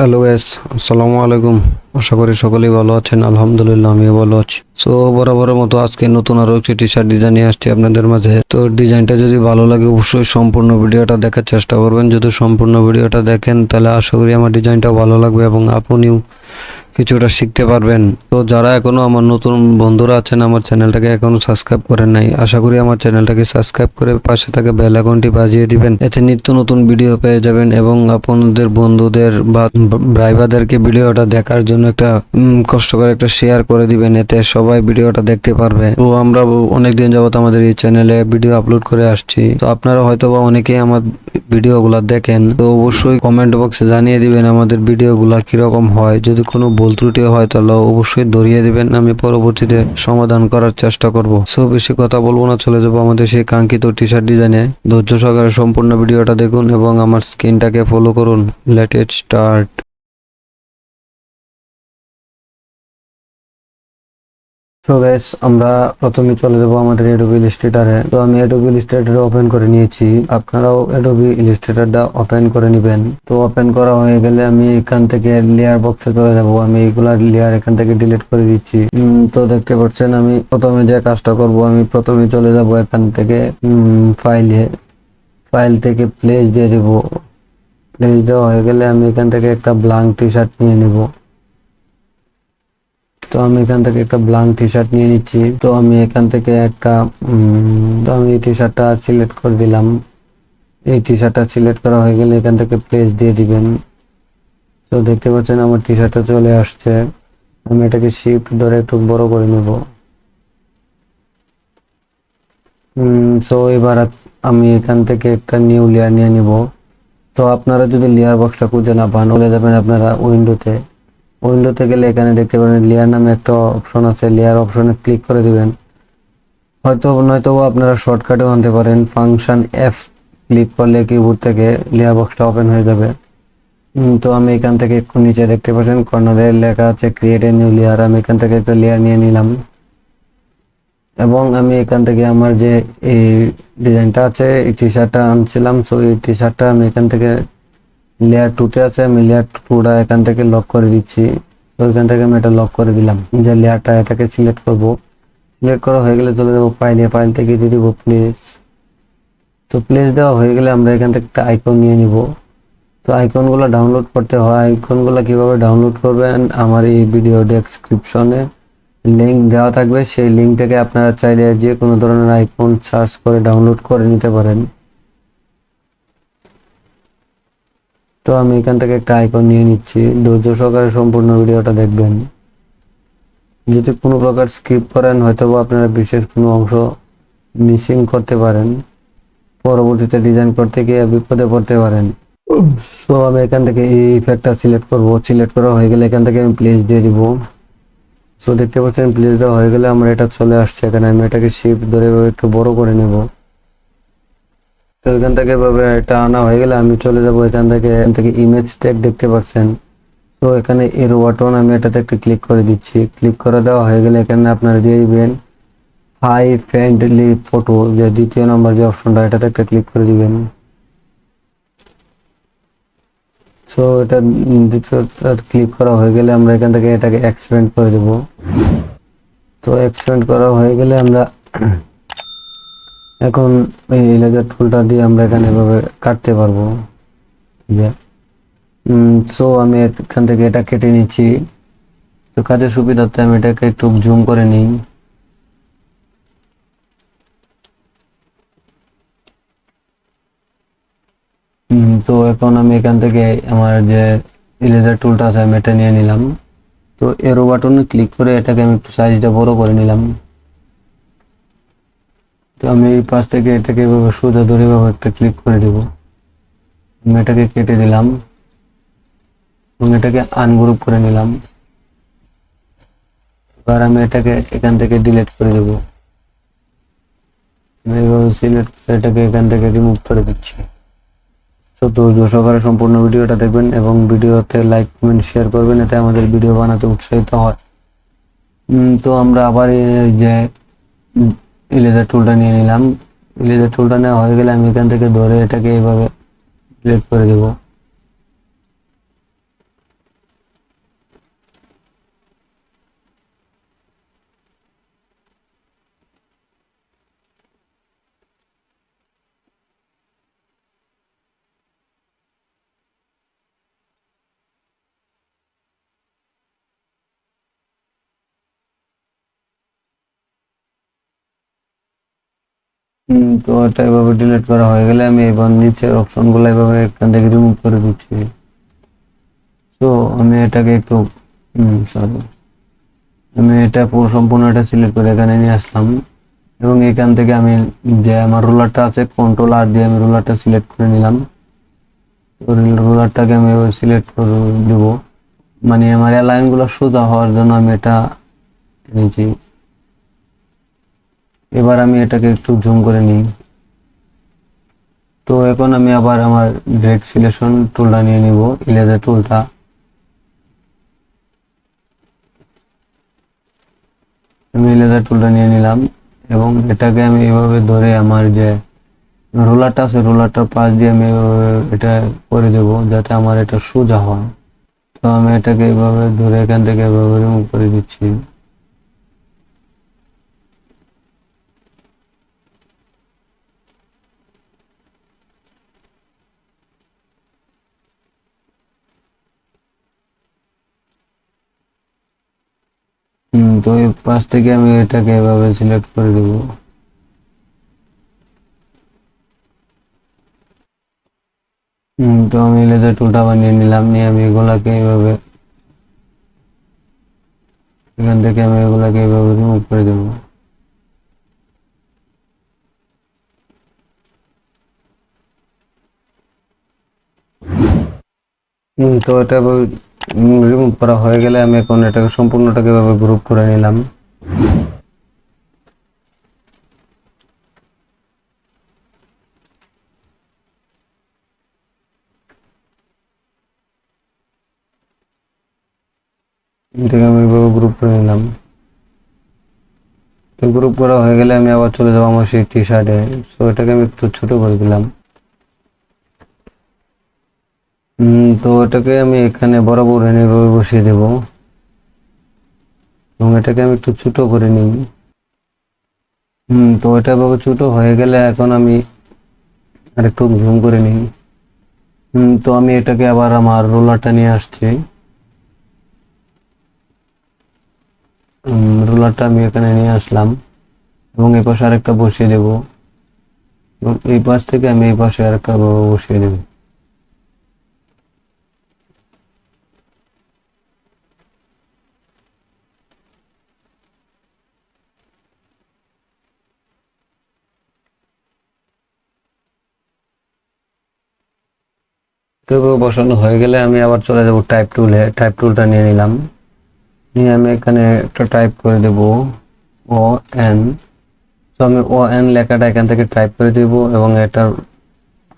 Hello S আসসালামু আলাইকুম আশা করি সকলেই ভালো আছেন। আলহামদুলিল্লাহ, আমিও ভালো আছি। সো বরাবরের মতো আজকে নতুন আরও একটি টি শার্ট ডিজাইন নিয়ে আসছি আপনাদের মাঝে। তো ডিজাইনটা যদি ভালো লাগে, অবশ্যই সম্পূর্ণ ভিডিওটা দেখার চেষ্টা করবেন। যদি সম্পূর্ণ ভিডিওটা দেখেন, তাহলে আশা করি আমার ডিজাইনটা ভালো লাগবে এবং আপনিও কিছুটা শিখতে পারবেন। তো যারা এখনও আমার নতুন বন্ধুরা আছেন, আমার চ্যানেলটাকে এখনও সাবস্ক্রাইব করেন নাই, আশা করি আমার চ্যানেলটাকে সাবস্ক্রাইব করে পাশে থাকা বেল আইকনটি বাজিয়ে দিবেন। এতে নিত্য নতুন ভিডিও পেয়ে যাবেন এবং আপনাদের বন্ধুদের বা ড্রাইভারদেরকে ভিডিওটা দেখার জন্য একটা কষ্ট করে একটা শেয়ার করে দিবেন। এতে সবাই ভিডিওটা দেখতে পারবে। তো আমরা অনেকদিন যাবত আমাদের এই চ্যানেলে ভিডিও আপলোড করে আসছি। তো আপনারা হয়তো বা অনেকেই আমার ভিডিওগুলো দেখেন, তো অবশ্যই কমেন্ট বক্সে জানিয়ে দিবেন আমাদের ভিডিওগুলো কীরকম হয়। যদি কোনো ত্রুটি হয় তাহলে অবশ্যই ধরিয়ে দেবেন। আমি পরবর্তীতে সমাধান করার চেষ্টা করব। সো বেশি কথা বলব না, চলে যাব আমাদের সেই কাঙ্ক্ষিত টি শার্ট ডিজাইনে ধৈর্য সহকারে সম্পূর্ণ ভিডিওটা দেখুন এবং আমার স্ক্রিনটাকে ফলো করুন। লেটেস্ট স্টার্ট তো গ্যাস আমরা প্রথমে চলে যাব আমাদের এডোবি ইলিস্ট্রেটারে তো আমি এডোবি ইলিস্ট্রেটার ওপেন করে নিয়েছি। আপনারাও এডোবি ইলিস্ট্রেটারটা ওপেন করে নেবেন। তো ওপেন করা হয়ে গেলে আমি এখান থেকে লেয়ার বক্সে চলে যাব। আমি এইগুলা লেয়ার এখান থেকে ডিলিট করে দিচ্ছি। তো দেখতে পাচ্ছেন আমি প্রথমে যে কাজটা করব, আমি প্রথমে চলে যাব এখান থেকে ফাইলে ফাইল থেকে প্লেস দিয়ে দেব। প্লেস দেওয়া হয়ে গেলে আমি এখান থেকে একটা ব্লাঙ্ক টি শার্ট নিয়ে নেব। তো আমি এখান থেকে একটা ব্লাঙ্ক টি শার্ট নিয়ে নিচ্ছি। তো আমি এখান থেকে একটা তো আমি টি শার্টটা সিলেক্ট করে দিলাম। এই টি শার্টটা সিলেক্ট করা হয়ে গেলে এখান থেকে প্লেস দিয়ে দিবেন। তো দেখতে পাচ্ছেন আমার টি শার্টটা চলে আসছে। আমি এটাকে শিফট ধরে একটু বড় করে নেব। সো এবার আমি এখান থেকে একটা নিউ লেয়ার নিয়ে নিব। তো আপনারা যদি লেয়ার বক্সটা খুঁজে না পান চলে যাবেন আপনারা উইন্ডোতে উইন্ডোতে গেলে এখানে দেখতে পারেন লেয়ার নামে একটা অপশন আছে। লেয়ার অপশনে ক্লিক করে দিবেন। হয়তো নয়তো আপনারা শর্টকাটেও আনতে পারেন। ফাংশন এফ ক্লিক করলে কিবোর্ড থেকে লেয়ার বক্সটা ওপেন হয়ে যাবে। তো আমি এখান থেকে একটু নিচে দেখতে পাচ্ছেন, কর্নারে লেখা আছে ক্রিয়েট এ নিউ লেয়ার আমি এখান থেকে একটা লেয়ার নিয়ে নিলাম। এবং আমি এখান থেকে আমার যে এই ডিজাইনটা আছে, এই টি শার্টটা আনছিলাম। সো এই টি শার্টটা আমি এখান থেকে লেয়ার টুতে আছে, আমি লেয়ার টুটা এখান থেকে লক করে দিচ্ছি। তো এখান থেকে আমি এটা লক করে দিলাম। যে লেয়ারটা, এটাকে সিলেক্ট করব। সিলেক্ট করা হয়ে গেলে চলে যাব ফাইলে ফাইল থেকে দিয়ে দিব প্লেস তো প্লেস দেওয়া হয়ে গেলে আমরা এখান থেকে একটা আইকন নিয়ে নিব। তো আইকনগুলো ডাউনলোড করতে হয়। আইকনগুলো কীভাবে ডাউনলোড করবেন? আমার এই ভিডিও ডেসক্রিপশনে লিংক দেওয়া থাকবে। সেই লিংক থেকে আপনারা চাইলে যে কোনো ধরনের আইকন সার্চ করে ডাউনলোড করে নিতে পারেন। তো আমি এখান থেকে একটা আইকন নিয়ে নিচ্ছি। ধৈর্য সহকারে সম্পূর্ণ ভিডিওটা দেখবেন। যদি কোনো প্রকার স্কিপ করেন হয়তো আপনারা বিশেষ কোনো অংশ মিসিং করতে পারেন। পরবর্তীতে ডিজাইন করতে গিয়ে বিপদে পড়তে পারেন। তো আমি এখান থেকে এই ইফেক্টটা সিলেক্ট করব। সিলেক্ট করা হয়ে গেলে এখান থেকে আমি প্লেস দিয়ে দিব। সো দেখতে পাচ্ছেন প্লেস দেওয়া হয়ে গেলে আমার এটা চলে আসছে। এখানে আমি এটাকে শিফট ধরে একটু বড় করে নেব। তো এখান থেকে এভাবে এটা আনা হয়ে গেলে আমি চলে যাব এখান থেকে। এখান থেকে ইমেজ ট্যাগ দেখতে পাচ্ছেন তো এখানে এর ওয়াটন আমি এটাতে একটা ক্লিক করে দিচ্ছি। ক্লিক করে দেওয়া হয়ে গেলে এখানে আপনারা দিয়ে দিবেন হাই ফ্রেন্ডলি ফটো যে দ্বিতীয় নম্বর যে অপশনটা এটাতে একটা ক্লিক করে দিবেন। সো এটা দ্বিতীয়টা ক্লিক করা হয়ে গেলে আমরা এখান থেকে এটাকে এক্সপেন্ড করে দেব। তো এক্সপেন্ড করা হয়ে গেলে আমরা এখন এই লেজার টুলটা দিয়ে আমরা এখানে এভাবে কাটতে পারব। সো আমি এখান থেকে এটা কেটে নিচ্ছি। তো কাজের সুবিধার্থে আমি এটাকে একটু জুম করে নিই। তো এখন আমি এখান থেকে আমার যে ইরেজার টুলটা আছে আমি এটা নিয়ে নিলাম। তো এরো বাটনে ক্লিক করে এটাকে আমি একটু সাইজটা বড় করে নিলাম। তো আমি এই পাশ থেকে এটাকে এভাবে সোজা ধরে এভাবে একটা ক্লিক করে দেব। আমি এটাকে কেটে দিলাম। এবং এটাকে আনগ্রুপ করে নিলাম। এবার আমি এটাকে এখান থেকে ডিলিট করে দেব। এইভাবে সিলেক্ট করে এটাকে এখান থেকে রিমুভ করে দিচ্ছি। তো ধৈর্য সম্পূর্ণ ভিডিওটা দেখবেন এবং ভিডিওতে লাইক কমেন্ট শেয়ার করবেন। এতে আমাদের ভিডিও বানাতে উৎসাহিত হয়। তো আমরা আবার যে ইলেজার টুলটা নিয়ে নিলাম। ইলেজার টুলটা নেওয়া হয়ে গেলে আমি এখান থেকে ধরে এটাকে এইভাবে ডিলিট করে দেব। তো এটা এভাবে ডিলিট করা হয়ে গেলে আমি এবার নিচের অপশনগুলো এভাবে এখান থেকে রিমুভ করে দিচ্ছি। তো আমি এটাকে একটু সরি আমি এটা পুরো সম্পূর্ণ এটা সিলেক্ট করে এখানে নিয়ে আসলাম। এবং এখান থেকে আমি যে আমার রোলারটা আছে কন্ট্রোল আর দিয়ে আমি রোলারটা সিলেক্ট করে নিলাম। রোলারটাকে আমি সিলেক্ট করে দিব। মানে আমার লাইনগুলো সোজা হওয়ার জন্য আমি এটা নিয়েছি এবার আমি এটাকে একটু জুম করে নিই। তো এখন আমি আবার আমার ব্রেক সিলেকশন টুলটা নিয়ে নিব ইলেজার টুলটা আমি ইলেজার টুলটা নিয়ে নিলাম এবং এটাকে আমি এভাবে ধরে আমার যে রোলারটা আছে রোলারটার পাশ দিয়ে আমি এটা করে দেব যাতে আমার এটা সোজা হয়। তো আমি এটাকে এভাবে ধরে এখান থেকে এভাবে রিমুভ করে দিচ্ছি। হুম তো এই পাশ থেকে আমি এটাকে এভাবে সিলেক্ট করে দেব। হুম তো আমি লেজার টুলটা বানিয়ে নিলাম নিয়ে আমি এগুলাকে এইভাবে এখান থেকে আমি এগুলাকে এইভাবে রিমুভ করে দেবো। হুম, তো এটা রিমুভ করা হয়ে গেলে আমি এখন এটাকে সম্পূর্ণটাকে এভাবে গ্রুপ করে নিলাম। আমি এভাবে গ্রুপ করে নিলাম। তো গ্রুপ করা হয়ে গেলে আমি আবার চলে যাব আমার সেই টি শার্টে তো এটাকে আমি একটু ছোট করে দিলাম। তো এটাকে আমি এখানে বরাবর এনে এভাবে বসিয়ে দেব। এবং এটাকে আমি একটু ছোটো করে নিই। হুম তো এটা এভাবে ছোটো হয়ে গেলে এখন আমি আর একটু জুম করে নিই। হুম তো আমি এটাকে আবার আমার রোলারটা নিয়ে আসছি। রোলারটা আমি এখানে নিয়ে আসলাম এবং এই পাশে আরেকটা বসিয়ে দেব। এবং এই পাশ থেকে আমি এই পাশে আরেকটা বসিয়ে দেবো। তো বসানো হয়ে গেলে আমি আবার চলে যাব টাইপ টুলে টাইপ টুলটা নিয়ে নিলাম। নিয়ে আমি এখানে একটা টাইপ করে দেব ও এন তো আমি ও এন লেখাটা এখান থেকে টাইপ করে দেব এবং এটার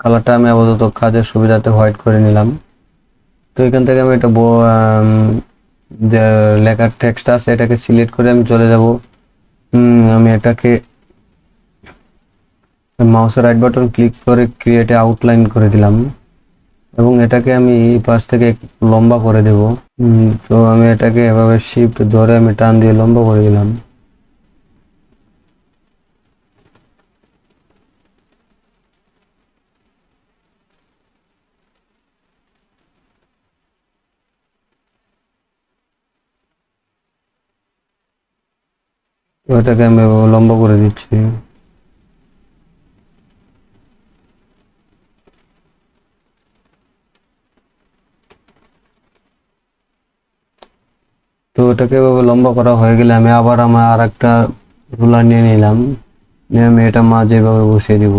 কালারটা আমি আপাতত কাজের সুবিধাতে হোয়াইট করে নিলাম। তো এখান থেকে আমি এটা যে লেখার টেক্সট আছে, এটাকে সিলেক্ট করে আমি চলে যাব। আমি এটাকে মাউসের রাইট বাটন ক্লিক করে ক্রিয়েটে আউটলাইন করে দিলাম। এবং এটাকে আমি এই পাশ থেকে লম্বা করে দেব। তো আমি এটাকে এভাবে শিফট ধরে আমি টান দিয়ে লম্বা করে দিলাম। এটাকে আমি লম্বা করে দিচ্ছি। তো এটাকে লম্বা করা হয়ে গেলে আমি আবার আমার আর একটা রুলার নিয়ে নিলাম। নিয়ে আমি এটা মাঝে এভাবে বসিয়ে দিব।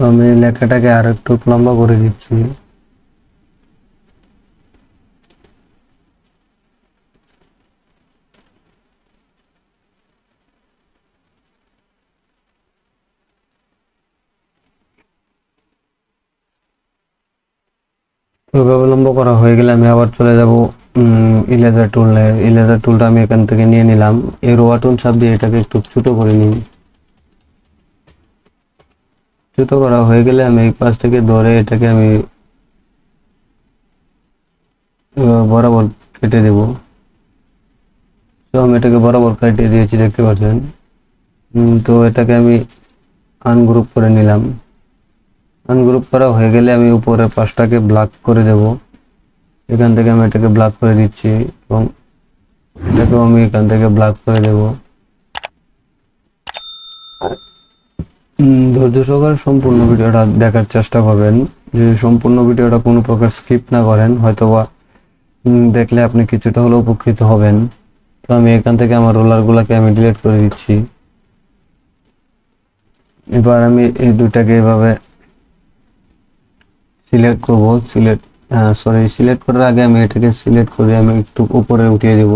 আমি লেখাটাকে আর একটু লম্বা করে দিচ্ছি। অবলম্ব করা হয়ে গেলে আমি আবার চলে যাব ইলেজার টুলে ইলেজার টুলটা আমি এখান থেকে নিয়ে নিলাম। এই রোয়া টুল সাপ দিয়ে এটাকে একটু ছোট করে নিই। ছোট করা হয়ে গেলে আমি এই পাশ থেকে ধরে এটাকে আমি বরাবর কেটে দেব। তো আমি এটাকে বরাবর কেটে দিয়েছি, দেখতে পাচ্ছেন? তো এটাকে আমি আনগ্রুপ করে নিলাম। আনগ্রুপ করা হয়ে গেলে আমি উপরের পাশটাকে ব্ল্যাক করে দেব। এখান থেকে আমি এটাকে ব্ল্যাক করে দিচ্ছি এবং এটাকেও আমি এখান থেকে ব্ল্যাক করে দেব। ধৈর্য সহকারে সম্পূর্ণ ভিডিওটা দেখার চেষ্টা করবেন। যদি সম্পূর্ণ ভিডিওটা কোনো প্রকার স্কিপ না করেন, হয়তোবা দেখলে আপনি কিছুটা হলেও উপকৃত হবেন। তো আমি এখান থেকে আমার রোলারগুলোকে আমি ডিলিট করে দিচ্ছি। এবার আমি এই দুটাকে এভাবে সিলেক্ট করব, সিলেক্ট সরি সিলেক্ট করার আগে আমি এটাকে সিলেক্ট করে আমি একটু উপরে উঠিয়ে দেব।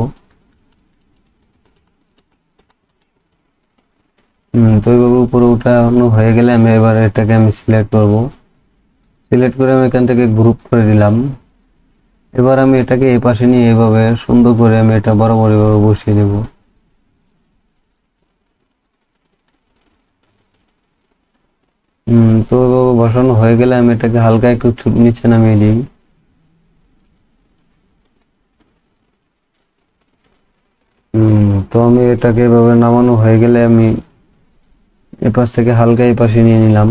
তো এইভাবে উপরে উঠানো হয়ে গেলে আমি এবার এটাকে আমি সিলেক্ট করব। সিলেক্ট করে আমি এখান থেকে গ্রুপ করে দিলাম। এবার আমি এটাকে এই পাশে নিয়ে এইভাবে সুন্দর করে আমি এটা বরাবর এভাবে বসিয়ে দেব। হুম তো এভাবে বসানো হয়ে গেলে আমি এটাকে হালকা একটু নিচে নামিয়ে দিই। তো আমি এটাকে এভাবে নামানো হয়ে গেলে আমি এপাশ থেকে হালকা এই পাশে নিয়ে নিলাম।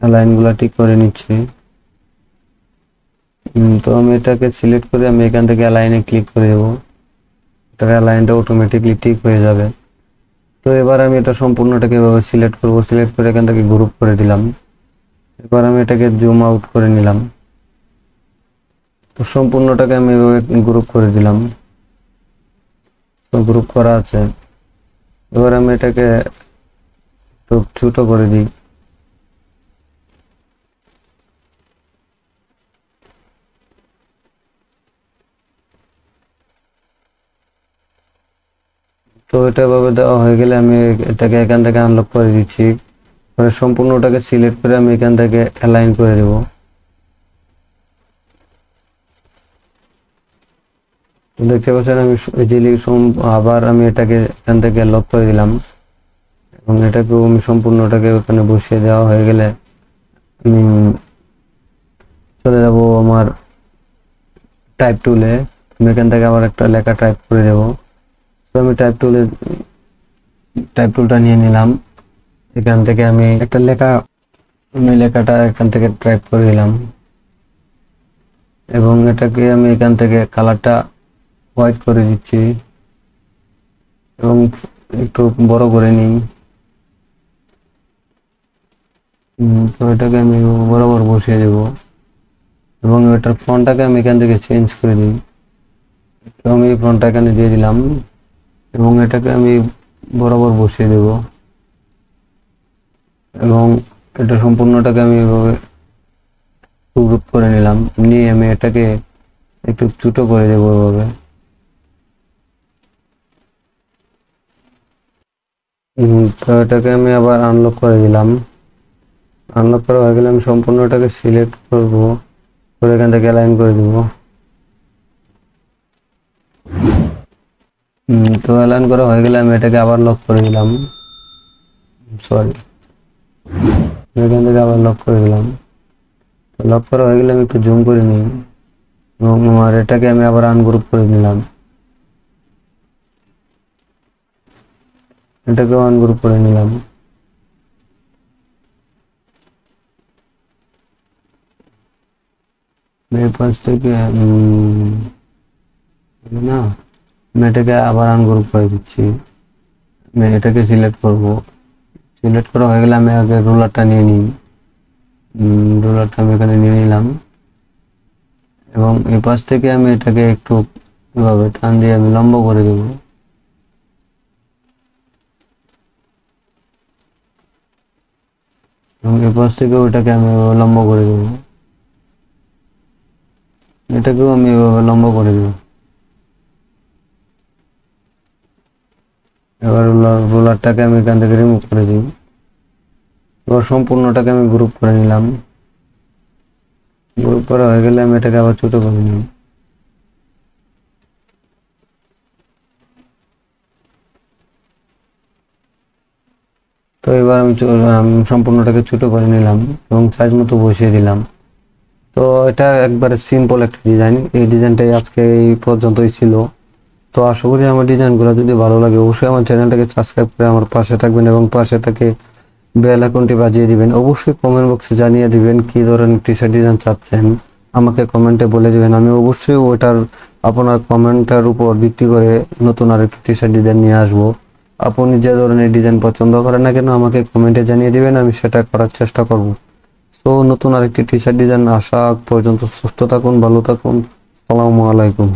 লাইনগুলো ঠিক করে নিচ্ছি। তো আমি এটাকে সিলেক্ট করে আমি এখান থেকে লাইনে ক্লিক করে দেবো। এটার লাইনটা অটোমেটিকলি ঠিক হয়ে যাবে। তো এবার আমি এটা সম্পূর্ণটাকে এভাবে সিলেক্ট করব। সিলেক্ট করে এখান থেকে গ্রুপ করে দিলাম। এবার আমি এটাকে জুম আউট করে নিলাম। তো সম্পূর্ণটাকে আমি এভাবে গ্রুপ করে দিলাম। গ্রুপ করা আছে। এবার আমি এটাকে একটু ছোট করে দিই। তো এটা এভাবে দেওয়া হয়ে গেলে আমি এটাকে এখান থেকে আনলক করে দিচ্ছি। পরে সম্পূর্ণটাকে সিলেক্ট করে আমি এখান থেকে অ্যালাইন করে দেব দেখতে পাচ্ছেন আমি আবার আমি এটাকে এখান থেকে লক করে দিলাম। এবং এটাকেও আমি সম্পূর্ণটাকে ওখানে বসিয়ে দেওয়া হয়ে গেলে আমি চলে যাব আমার টাইপ টুলে আমি এখান থেকে আবার একটা লেখা টাইপ করে দেবো তো আমি টাইপ টুলে টাইপ টুলটা নিয়ে নিলাম। এখান থেকে আমি একটা লেখা, আমি লেখাটা এখান থেকে টাইপ করে দিলাম এবং এটাকে আমি এখান থেকে কালারটা হোয়াইট করে দিচ্ছি। এবং একটু বড় করে নিই। তো এটাকে আমি বরাবর বসিয়ে দেব। এবং এটার ফোনটাকে আমি এখান থেকে চেঞ্জ করে দিই। তো আমি ফোনটা এখানে দিয়ে দিলাম। এবং এটাকে আমি বরাবর বসিয়ে দেব। এবং এটা সম্পূর্ণটাকে আমি এভাবে গ্রুপ করে নিলাম। নিয়ে আমি এটাকে একটু ছোটো করে দেবো এভাবে। তো এটাকে আমি আবার আনলক করে দিলাম। আনলক করা হয়ে গেলে আমি সম্পূর্ণটাকে সিলেক্ট করব। করে এখান থেকে অ্যালাইন করে দিব। তো অ্যালাইন করা হয়ে গেলে আমি এটাকে আবার লক করে দিলাম। সরি এখান থেকে আবার লক করে দিলাম। লক করা হয়ে গেলে আমি একটু জুম করে নিই। এবং আমার এটাকে আমি আবার আনগ্রুপ করে নিলাম। এটাকেও আনগ্রুপ করে নিলাম। না এটাকে আবার আনগ্রুপ করে দিচ্ছি। আমি এটাকে সিলেক্ট করব। সিলেক্ট করা হয়ে গেলে আমি আগে রোলারটা নিয়ে নিই। রোলারটা আমি এখানে নিয়ে নিলাম। এবং এই পাশ থেকে আমি এটাকে একটু এভাবে টান দিয়ে আমি লম্বা করে দেব। এবং এই পাশ থেকে ওটাকে আমি লম্বা করে দেব। এটাকেও আমি এভাবে লম্বা করে দেব। এবার রোলার রোলারটাকে আমি এখান থেকে রিমুভ করে দিই। এবার সম্পূর্ণটাকে আমি গ্রুপ করে নিলাম। গ্রুপ করা হয়ে গেলে আমি এটাকে আবার ছোট করে নিই তো এবার আমি সম্পূর্ণটাকে ছোট করে নিলাম এবং সাইজ মতো বসিয়ে দিলাম। তো এটা একবারে সিম্পল একটা ডিজাইন এই ডিজাইনটাই আজকে এই পর্যন্তই ছিল। তো আশা করি আমার ডিজাইনগুলো যদি ভালো লাগে, অবশ্যই আমার চ্যানেলটাকে সাবস্ক্রাইব করে আমার পাশে থাকবেন এবং পাশে থেকে বেল আইকনটি বাজিয়ে দিবেন। অবশ্যই কমেন্ট বক্সে জানিয়ে দিবেন কি ধরনের টি শার্ট ডিজাইন চাচ্ছেন। আমাকে কমেন্টে বলে দিবেন। আমি অবশ্যই ওটার আপনার কমেন্টের উপর ভিত্তি করে নতুন আরেকটি টি শার্ট ডিজাইন নিয়ে আসব। আপনি যে ধরনের ডিজাইন পছন্দ করেন না কেন আমাকে কমেন্টে জানিয়ে দিবেন, আমি সেটা করার চেষ্টা করব। তো নতুন আরেকটি টি শার্ট ডিজাইন আসা পর্যন্ত সুস্থ থাকুন, ভালো থাকুন। আসসালামু আলাইকুম।